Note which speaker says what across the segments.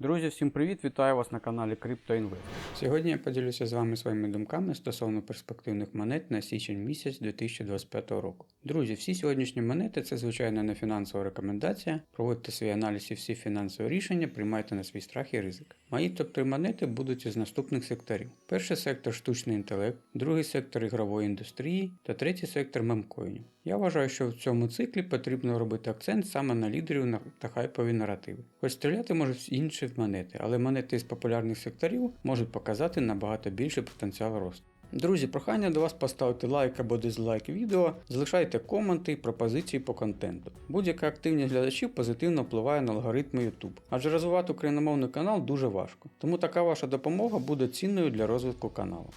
Speaker 1: Друзі, всім привіт! Вітаю вас на каналі CryptoInvest.
Speaker 2: Сьогодні я поділюся з вами своїми думками стосовно перспективних монет на січень місяць 2025 року. Друзі, всі сьогоднішні монети це звичайно не фінансова рекомендація. Проводьте свій аналіз і всі фінансові рішення приймайте на свій страх і ризик. Мої топ-3 монети будуть із наступних секторів: перший сектор штучний інтелект, другий сектор ігрової індустрії та третій сектор мемкоїнів. Я вважаю, що в цьому циклі потрібно робити акцент саме на лідерів та хайпові наративи. Хоч стріляти можуть інші монети, але монети з популярних секторів можуть показати набагато більший потенціал росту. Друзі, прохання до вас поставити лайк або дизлайк відео, залишайте коменти і пропозиції по контенту. Будь-яка активність глядачів позитивно впливає на алгоритми YouTube, адже розвивати україномовний канал дуже важко, тому така ваша допомога буде цінною для розвитку каналу.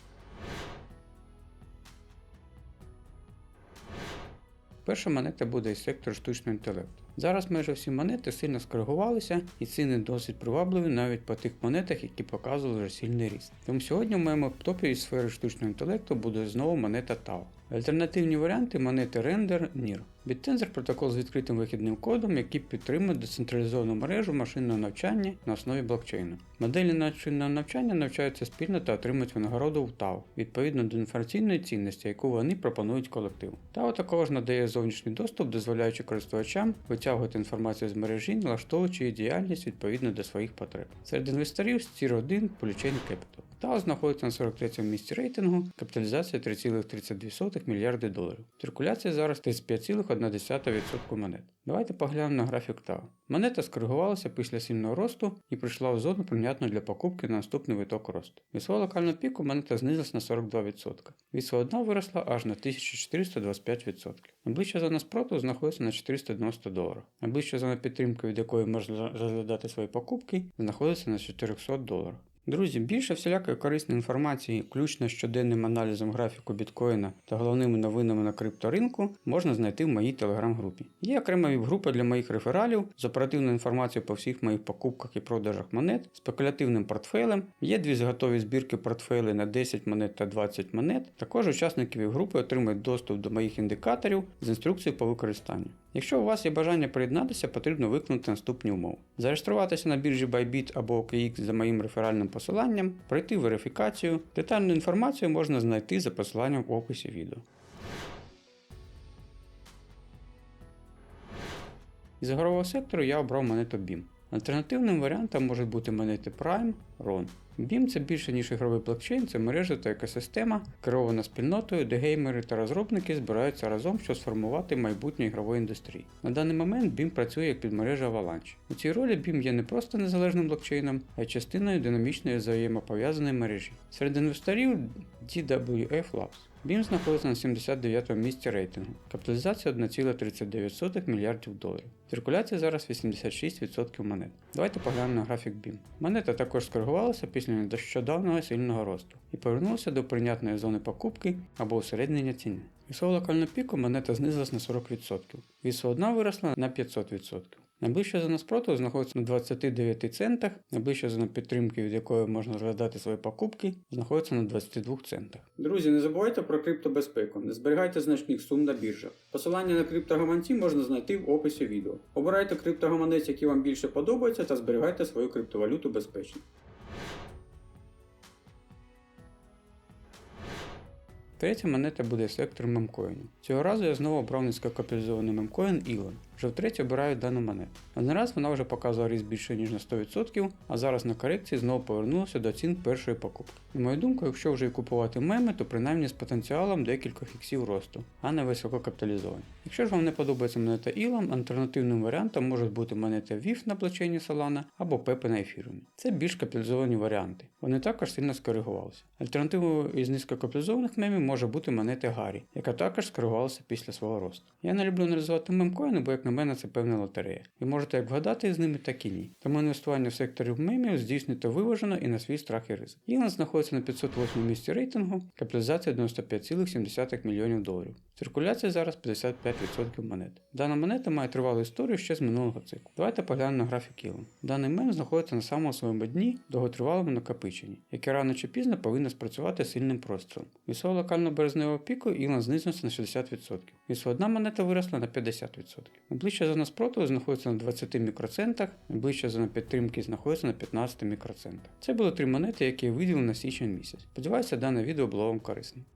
Speaker 2: Перша монета буде із сектору штучного інтелекту. Зараз майже всі монети сильно скоригувалися і ціни досить привабливі навіть по тих монетах, які показували вже сильний ріст. Тому сьогодні в моєму топі із сфери штучного інтелекту буде знову монета TAO. Альтернативні варіанти монети Render NIR. BitTensor протокол з відкритим вихідним кодом, який підтримує децентралізовану мережу машинного навчання на основі блокчейну. Моделі машинного навчання навчаються спільно та отримують винагороду в TAO, відповідно до інформаційної цінності, яку вони пропонують колективу. TAO також надає зовнішній доступ, дозволяючи користувачам витягувати інформацію з мережі, налаштовуючи її діяльність відповідно до своїх потреб. Серед інвесторів Stier 1 Polychain Capital. TAO знаходиться на 43-му місці рейтингу, капіталізація 3,32 мільярди доларів. Циркуляція зараз 35,1% монет. Давайте поглянемо на графік TAO. Монета скоригувалася після сильного росту і прийшла в зону прийнятну для покупки на наступний виток росту. Від свого локального піку монета знизилась на 42%. Від свого дна виросла аж на 1425%. Найближча зона спротиву знаходиться на 490 доларів. Найближча зона підтримки, від якої можна розглядати свої покупки, знаходиться на 400 доларів. Друзі, більше всілякої корисної інформації, включно з щоденним аналізом графіку біткоїна та головними новинами на крипторинку, можна знайти в моїй телеграм-групі. Є окрема віп-група для моїх рефералів з оперативною інформацією по всіх моїх покупках і продажах монет, спекулятивним портфелем. Є дві зготові збірки портфелей на 10 монет та 20 монет. Також учасники віп-групи отримують доступ до моїх індикаторів з інструкцією по використанню. Якщо у вас є бажання приєднатися, потрібно виконати наступні умови: зареєструватися на біржі Bybit або OKX за моїм реферальним посиланням, пройти верифікацію. Детальну інформацію можна знайти за посиланням в описі відео. Із ігрового сектору я обрав монету BIM. Альтернативним варіантом можуть бути монети Prime, RON. BIM це більше ніж ігровий блокчейн, це мережа та екосистема, керована спільнотою, де геймери та розробники збираються разом, щоб сформувати майбутнє ігрової індустрії. На даний момент BIM працює як підмережа Avalanche. У цій ролі BIM є не просто незалежним блокчейном, а й частиною динамічної взаємопов'язаної мережі. Серед інвесторів DWF Labs. BIM знаходиться на 79 місці рейтингу. Капіталізація 1,39 мільярдів доларів. Циркуляція зараз 86% монет. Давайте поглянемо на графік BIM. Монета також скоригувалася після нещодавнього сильного росту і повернулася до прийнятної зони покупки або усереднення ціни. Від свого локального піку монета знизилась на 40%. Від свого виросла на 500%. Найближча зона спротиву знаходиться на 29 центах, найближча зона підтримки, від якої можна розглядати свої покупки, знаходиться на 22 центах. Друзі, не забувайте про криптобезпеку, не зберігайте значних сум на біржах. Посилання на криптогаманці можна знайти в описі відео. Обирайте криптогаманець, який вам більше подобається, та зберігайте свою криптовалюту безпечно. Третя монета буде сектор мемкоїнів. Цього разу я знову обрав низькокапіталізований мемкоін Elon. Вже втретє обираю дану монету. Один раз вона вже показувала ріст більше ніж на 100%, а зараз на корекції знову повернулася до цін першої покупки. На мою думку, якщо вже і купувати меми, то принаймні з потенціалом декількох іксів росту, а не висококапіталізовані. Якщо ж вам не подобається монета Elon, альтернативним варіантом можуть бути монета VIF на блокчейні Solana або Pepe на ефірумі. Це більш капіталізовані варіанти. Вони також сильно скоригувалися. Альтернативою із низькокапіталізованих мемів може бути монета Гаррі, яка також скоригувалася після свого росту. Я не люблю аналізувати мемкоїни, бо як на мене це певна лотерея. Ви можете як вгадати з ними, так і ні. Тому інвестування в секторі мемів здійснюйте виважено і на свій страх і ризик. Ілан знаходиться на 508 місці рейтингу, капіталізація 95,7 мільйонів доларів. Циркуляція зараз 55% монет. Дана монета має тривалу історію ще з минулого циклу. Давайте поглянемо на графік Ілон. Даний мем знаходиться на самому своєму дні довготривалому накопиченні, яке рано чи пізно повинно спрацювати сильним прострілом. Від свого локального березневого піку Ілон знизився на 60%. Від свого дна монета виросла на 50%. Найближча зона спротиву знаходиться на 20 мікроцентах, найближча зона підтримки знаходиться на 15 мікроцентах. Це були три монети, які я виділив на січень місяць. Сподіваюся, дане відео було вам корисним.